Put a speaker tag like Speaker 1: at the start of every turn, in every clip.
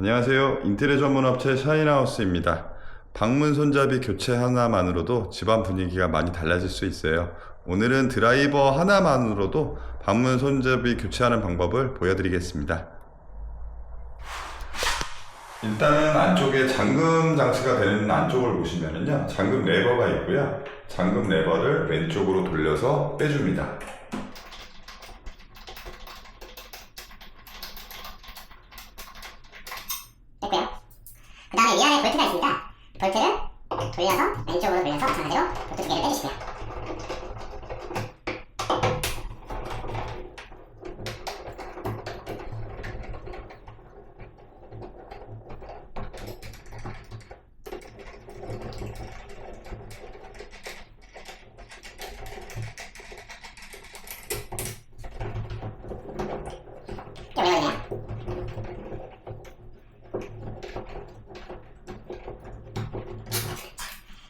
Speaker 1: 안녕하세요. 인테리어 전문 업체 샤인하우스입니다. 방문 손잡이 교체 하나만으로도 집안 분위기가 많이 달라질 수 있어요. 오늘은 드라이버 하나만으로도 방문 손잡이 교체하는 방법을 보여드리겠습니다. 일단은 안쪽에 잠금 장치가 되는 안쪽을 보시면은요, 잠금 레버가 있고요. 잠금 레버를 왼쪽으로 돌려서 빼줍니다.
Speaker 2: 볼트가 있습니다. 볼트를 돌려서 왼쪽으로 돌려서 마찬가지로 볼트 두 개를 빼주시고요.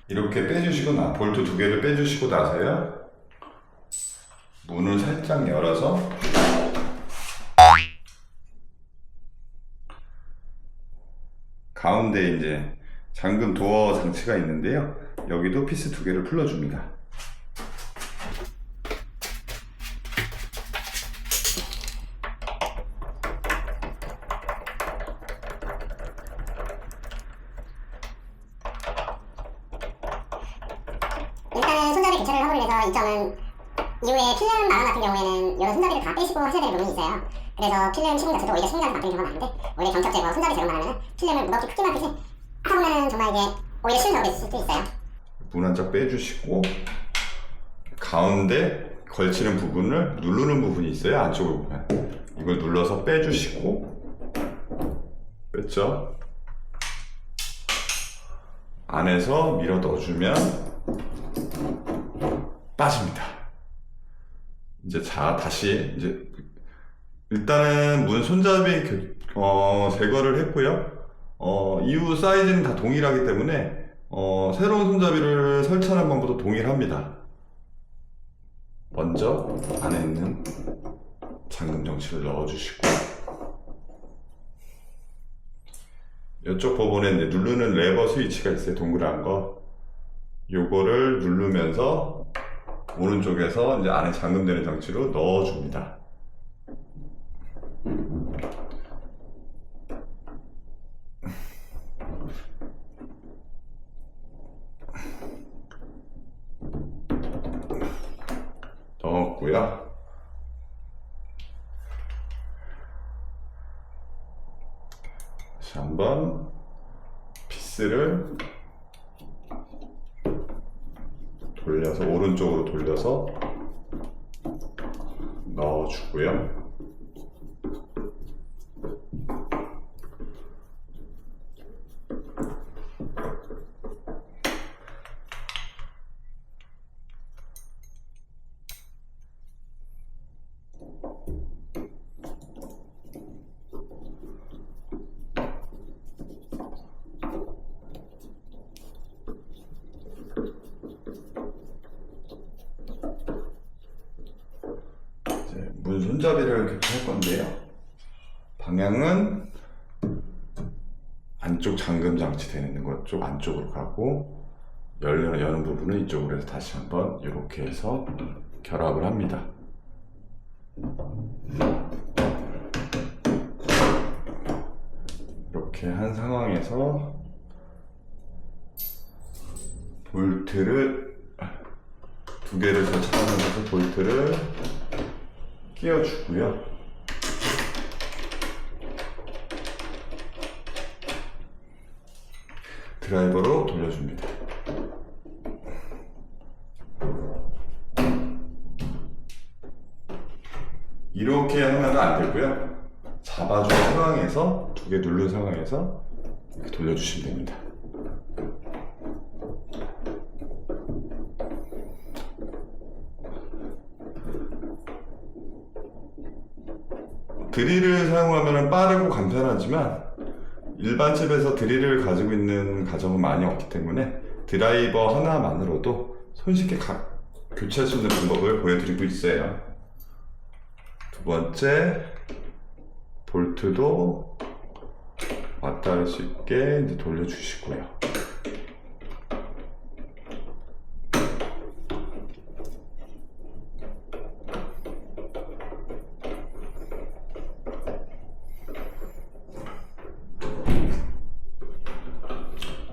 Speaker 1: 이렇게 빼주시고 나 볼트 두 개를 빼주시고 나서요. 문을 살짝 열어서 가운데 이제 잠금 도어 장치가 있는데요. 여기도 피스 두 개를 풀어줍니다
Speaker 2: 교체를 하고 위해서 이 점은 이후에 필름 마감 같은 경우에는 이런 손잡이를 다 빼시고 하셔야 되는 부분이 있어요. 그래서 필름 시공 자체도 오히려 시공자한테 맡기는 경우가 많은데 오히려 견적 제거, 손잡이 제거만 하면은 필름을 무겁게 크게만 크지 하다 보면은 정말 이게 오히려 쉬운 작업이 있을 수도 있어요.
Speaker 1: 문 한 짝 빼주시고 가운데 걸치는 부분을 누르는 부분이 있어요 안쪽으로 보면 이걸 눌러서 빼주시고 뺐죠 안에서 밀어 넣어주면 빠집니다 이제 자 다시 이제 일단은 문 손잡이 교- 어, 제거를 했고요 어, 이후 사이즈는 다 동일하기 때문에 어, 새로운 손잡이를 설치하는 방법도 동일합니다. 먼저 안에 있는 잠금 정치를 넣어주시고 이쪽 부분에 누르는 레버 스위치가 있어요. 동그란 거. 요거를 누르면서 오른쪽에서 이제 안에 잠금되는 장치로 넣어줍니다. 넣었고요. 다시 한번 피스를 돌려서 오른쪽으로 돌려서 넣어주고요. 이제 문 손잡이를 교체할 건데요. 방향은 안쪽 잠금 장치 되는 것 쪽 안쪽으로 가고 열리는 여는 부분은 이쪽으로 해서 다시 한번 이렇게 해서 결합을 합니다. 이렇게 한 상황에서 볼트를 두 개를 설치하면서 볼트를 끼워주고요. 드라이버로 돌려줍니다. 이렇게 하면 안 되고요. 잡아준 상황에서 두 개 누른 상황에서 이렇게 돌려주시면 됩니다. 드릴을 사용하면 빠르고 간편하지만 일반 집에서 드릴을 가지고 있는 가정은 많이 없기 때문에 드라이버 하나만으로도 손쉽게 가- 교체할 수 있는 방법을 보여드리고 있어요. 두 번째, 볼트도 왔다 할 수 있게 돌려주시고요.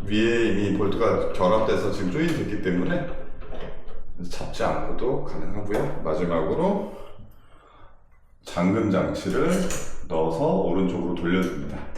Speaker 1: 위에 이미 볼트가 결합돼서 지금 조인이 됐기 때문에 잡지 않고도 가능하고요. 마지막으로 잠금 장치를 넣어서 오른쪽으로 돌려줍니다.